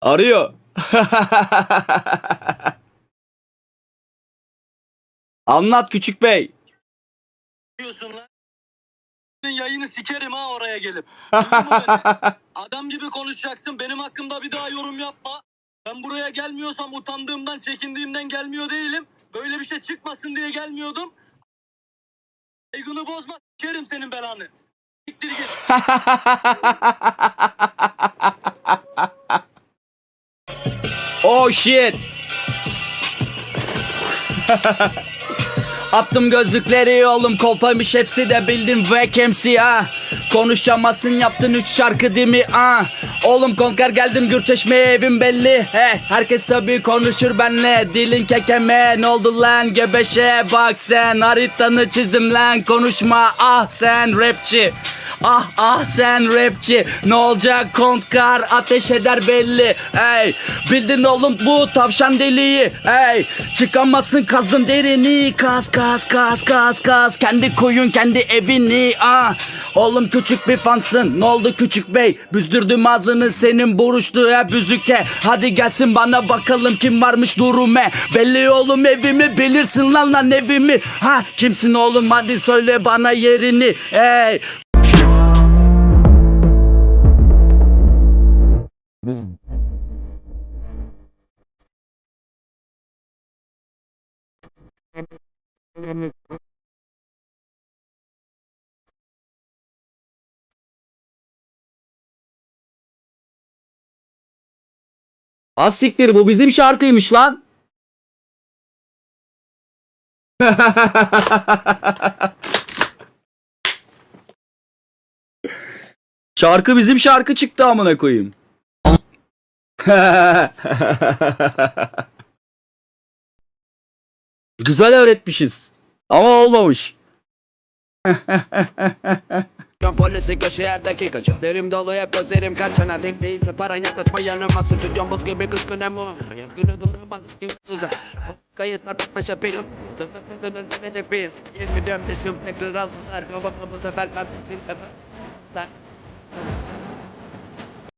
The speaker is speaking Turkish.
Arıyor. Anlat küçük bey. diyorsun lan? Senin Yayını sikerim ha oraya gelip. Duydun mu beni? Adam gibi konuşacaksın. Benim hakkımda bir daha yorum yapma. Ben buraya gelmiyorsam utandığımdan, çekindiğimden gelmiyor değilim. Böyle bir şey çıkmasın diye gelmiyordum. Saygını bozma. Sikerim senin belanı. Siktir git. Oh shit. Attım gözlükleri oğlum kolpaymış hepsi de bildin vacancy ha. Konuşamazsın yaptın üç şarkı değil mi ha? Oğlum konker geldim Gürçeşme'ye evim belli. He herkes tabi konuşur benle. Dilin kekeme ne oldu lan? Gebeşe bak sen. Haritanı çizdim lan konuşma. Ah sen rapçi Ah ah sen rapçi. Ne olacak? Kontkar ateş eder belli. Ey bildin oğlum bu tavşan deliği. Ey çıkamazsın kazın derini. Kaz kaz kaz kaz kaz Kendi koyun kendi evini. Ah Oğlum küçük bir fansın. Ne oldu küçük bey? Büzdürdüm ağzını senin buruştu hep büzüke. Hadi gelsin bana bakalım kim varmış durume. Belli oğlum evimi bilirsin lan lan evimi. Ha kimsin oğlum? Hadi söyle bana yerini. Ey Asiktir bu bizim şarkıymış lan. şarkı bizim şarkı çıktı amına koyayım. Güzel öğretmişiz. Ama olmamış. Can polisi köşe yerdeki kaçı Derim dolu hep gözlerim kaçana. Denk değilse paran yaklaşma yanıma. Sıkıcam buz gibi kışkın emo Günü duramaz kim sıcak Kayıtlar bitmiş yapayım Dönecek bir 20 dönmüşüm tekrar aldılar. Babamla bu sefer ben bir